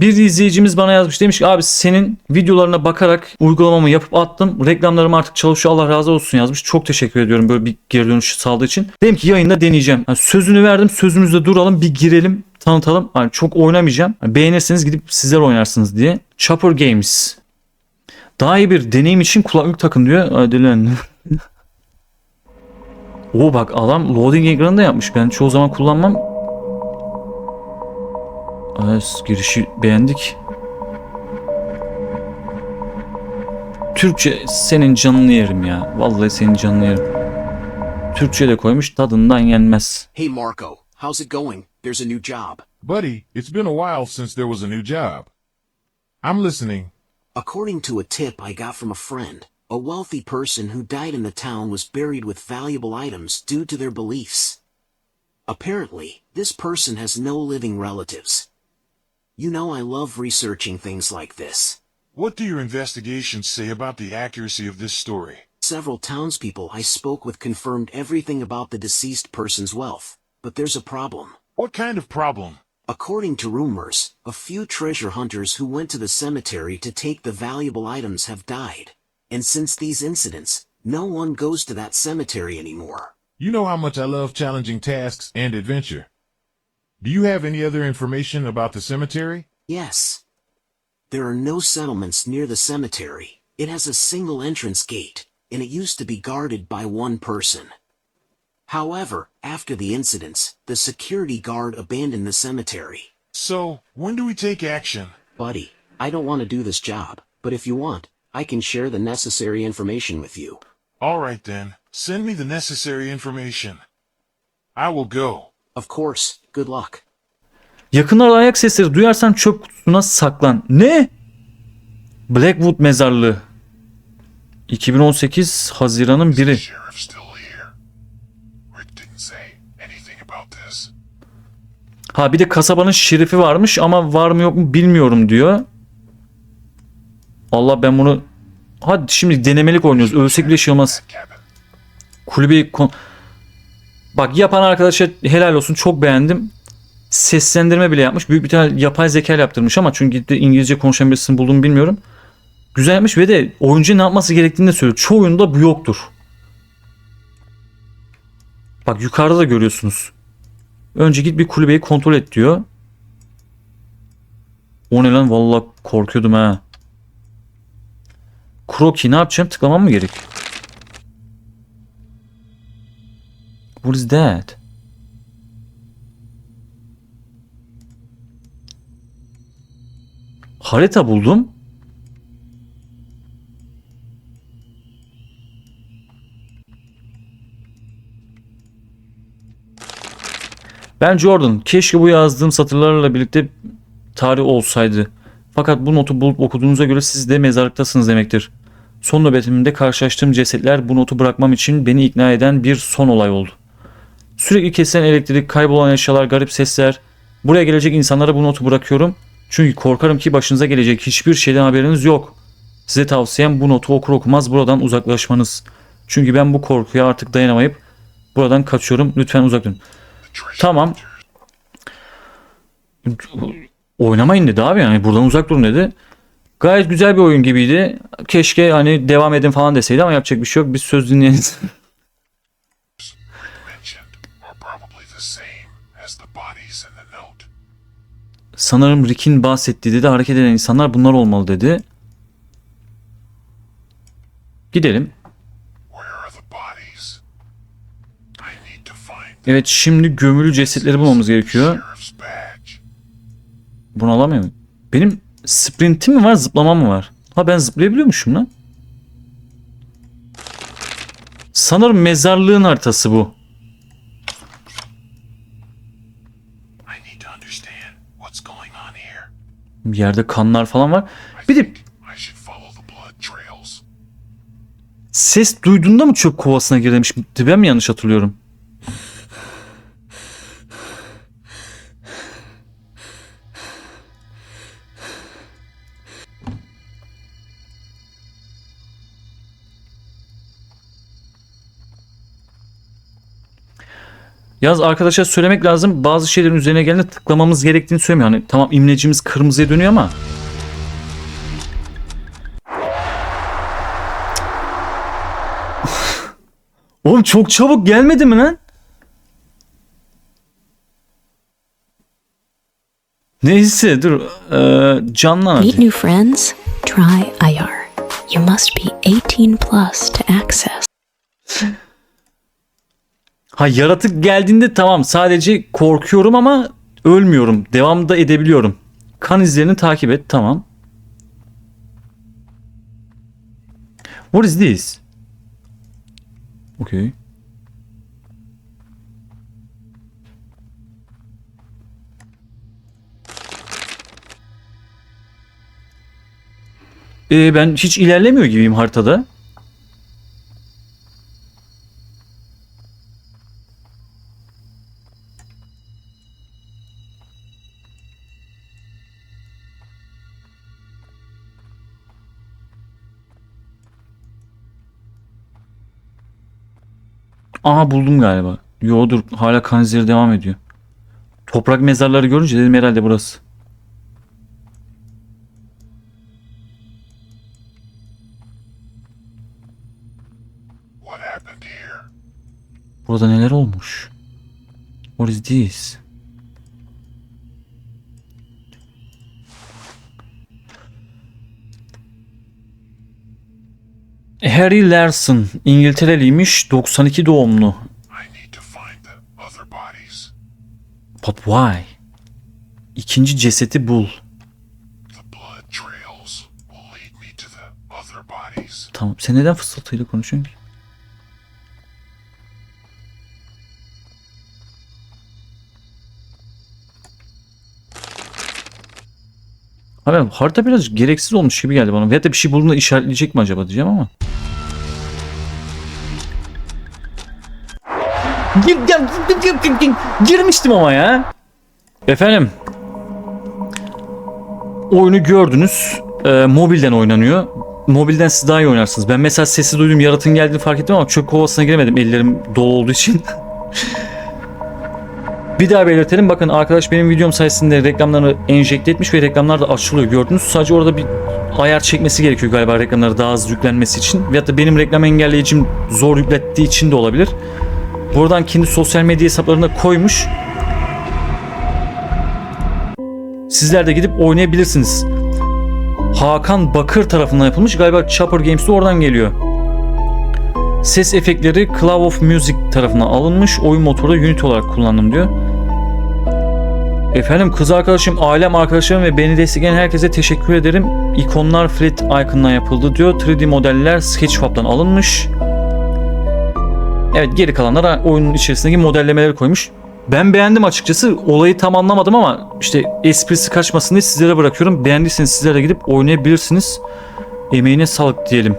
Bir izleyicimiz bana yazmış demiş ki abi senin videolarına bakarak uygulamamı yapıp attım. Reklamlarım artık çalışıyor Allah razı olsun yazmış. Çok teşekkür ediyorum böyle bir geri dönüş sağladığı için. Dedim ki yayında deneyeceğim. Yani sözünü verdim sözümüzde duralım bir girelim tanıtalım. Yani çok oynamayacağım. Yani beğenirseniz gidip sizler oynarsınız diye. Chopper Games. Daha iyi bir deneyim için kulaklık takın diyor. Hadi lan. Oo bak adam loading ekranı da yapmış. Ben çoğu zaman kullanmam. Evet, girişi beğendik. Türkçe senin canını yerim ya. Vallahi senin canını yerim. Türkçe de koymuş tadından yenmez. Hey Marco, how's it going? There's a new job. Buddy, it's been a while since there was a new job. I'm listening. According to a tip I got from a friend, a wealthy person who died in the town was buried with valuable items due to their beliefs. Apparently, this person has no living relatives. You know I love researching things like this. What do your investigations say about the accuracy of this story? Several townspeople I spoke with confirmed everything about the deceased person's wealth, but there's a problem. What kind of problem? According to rumors, a few treasure hunters who went to the cemetery to take the valuable items have died. And since these incidents, no one goes to that cemetery anymore. You know how much I love challenging tasks and adventure. Do you have any other information about the cemetery? Yes. There are no settlements near the cemetery. It has a single entrance gate, and it used to be guarded by one person. However, after the incidents, the security guard abandoned the cemetery. So, when do we take action? Buddy, I don't want to do this job, but if you want, I can share the necessary information with you. Alright then, send me the necessary information. I will go. Of course, good luck. Yakınlarda ayak sesleri duyarsan çöp kutusuna saklan. Ne? Blackwood mezarlığı. 2018 Haziran'ın biri. Sheriff still here. Rick didn't say anything about this. Ha bir de kasabanın şerifi varmış ama var mı yok mu bilmiyorum diyor. Allah ben bunu Hadi şimdi denemelik oynuyoruz. Ölsek bile şey olmaz. Kulübeyi kon... Bak yapan arkadaşa helal olsun çok beğendim. Seslendirme bile yapmış. Büyük bir tane yapay zeka yaptırmış ama çünkü İngilizce konuşan birisini bulduğumu bilmiyorum. Güzel yapmış ve de oyuncu ne yapması gerektiğini de söylüyor. Çoğu oyunda bu yoktur. Bak yukarıda da görüyorsunuz. Önce git bir kulübeyi kontrol et diyor. O ne lan vallahi korkuyordum ha. Kroki ne yapacağım? Tıklamam mı gerek? What is that? Harita buldum. Ben Jordan. Keşke bu yazdığım satırlarla birlikte tarih olsaydı. Fakat bu notu bulup okuduğunuza göre siz de mezarlıktasınız demektir. Son nöbetimde karşılaştığım cesetler bu notu bırakmam için beni ikna eden bir son olay oldu. Sürekli kesilen elektrik, kaybolan eşyalar, garip sesler. Buraya gelecek insanlara bu notu bırakıyorum. Çünkü korkarım ki başınıza gelecek hiçbir şeyden haberiniz yok. Size tavsiyem bu notu okur okumaz buradan uzaklaşmanız. Çünkü ben bu korkuya artık dayanamayıp buradan kaçıyorum. Lütfen uzak durun. Tamam. Oynamayın dedi abi yani buradan uzak durun dedi. Gayet güzel bir oyun gibiydi. Keşke hani devam edin falan deseydi ama yapacak bir şey yok. Biz söz dinleyeniz. Sanırım Rick'in bahsettiği dedi hareket eden insanlar bunlar olmalı dedi. Gidelim. Evet şimdi gömülü cesetleri bulmamız gerekiyor. Bunu alamıyor muyum? Benim sprintim mi var zıplamam mı var? Ha ben zıplayabiliyormuşum lan. Sanırım mezarlığın haritası bu. Bir yerde kanlar falan var. Bir de ses duyduğunda mı çöp kovasına gir demiş. Ben mi yanlış hatırlıyorum? Yaz arkadaşa söylemek lazım. Bazı şeylerin üzerine geldiğinde tıklamamız gerektiğini söylemiyor. Hani tamam imlecimiz kırmızıya dönüyor ama. Oğlum çok çabuk gelmedi mi lan? Neyse dur. Ee, canlan Meet hadi. new friends? Try IR. You must be 18 plus to access. Ha yaratık geldiğinde tamam sadece korkuyorum ama ölmüyorum. Devam da edebiliyorum. Kan izlerini takip et tamam. What is this? Okay. Ee, ben hiç ilerlemiyor gibiyim haritada. Aha buldum galiba. Yo dur hala kan izleri devam ediyor. Toprak mezarları görünce dedim herhalde burası. Burada neler olmuş? What is this? Harry Larson İngiltereliymiş 92 doğumlu. But why? İkinci cesedi bul. Tamam. Sen neden fısıltıyla konuşuyorsun ki? Abi harita biraz gereksiz olmuş gibi geldi bana. Veyahut da bir şey bulduğunda işaretleyecek mi acaba diyeceğim ama. Gir, gir, gir, gir, gir, gir. Girmiştim ama ya. Efendim. Oyunu gördünüz. Ee, mobilden oynanıyor. Mobilden siz daha iyi oynarsınız. Ben mesela sesi duydum yaratığın geldiğini fark ettim ama çöp kovasına giremedim ellerim dolu olduğu için. Bir daha belirtelim. Bakın arkadaş benim videom sayesinde reklamlarını enjekte etmiş ve reklamlar da açılıyor gördünüz. Sadece orada bir ayar çekmesi gerekiyor galiba reklamları daha hızlı yüklenmesi için. Veyahut da benim reklam engelleyicim zor yüklettiği için de olabilir. Buradan kendi sosyal medya hesaplarına koymuş. Sizler de gidip oynayabilirsiniz. Hakan Bakır tarafından yapılmış. Galiba Chopper Games de oradan geliyor. Ses efektleri Cloud of Music tarafından alınmış. Oyun motoru Unity olarak kullandım diyor. Efendim kız arkadaşım, ailem, arkadaşlarım ve beni destekleyen herkese teşekkür ederim. İkonlar Flat Icon'dan yapıldı diyor. 3D modeller Sketchfab'dan alınmış. Evet geri kalanlar oyunun içerisindeki modellemeleri koymuş. Ben beğendim açıkçası. Olayı tam anlamadım ama işte esprisi kaçmasın diye sizlere bırakıyorum. Beğendiyseniz sizler de gidip oynayabilirsiniz. Emeğine sağlık diyelim.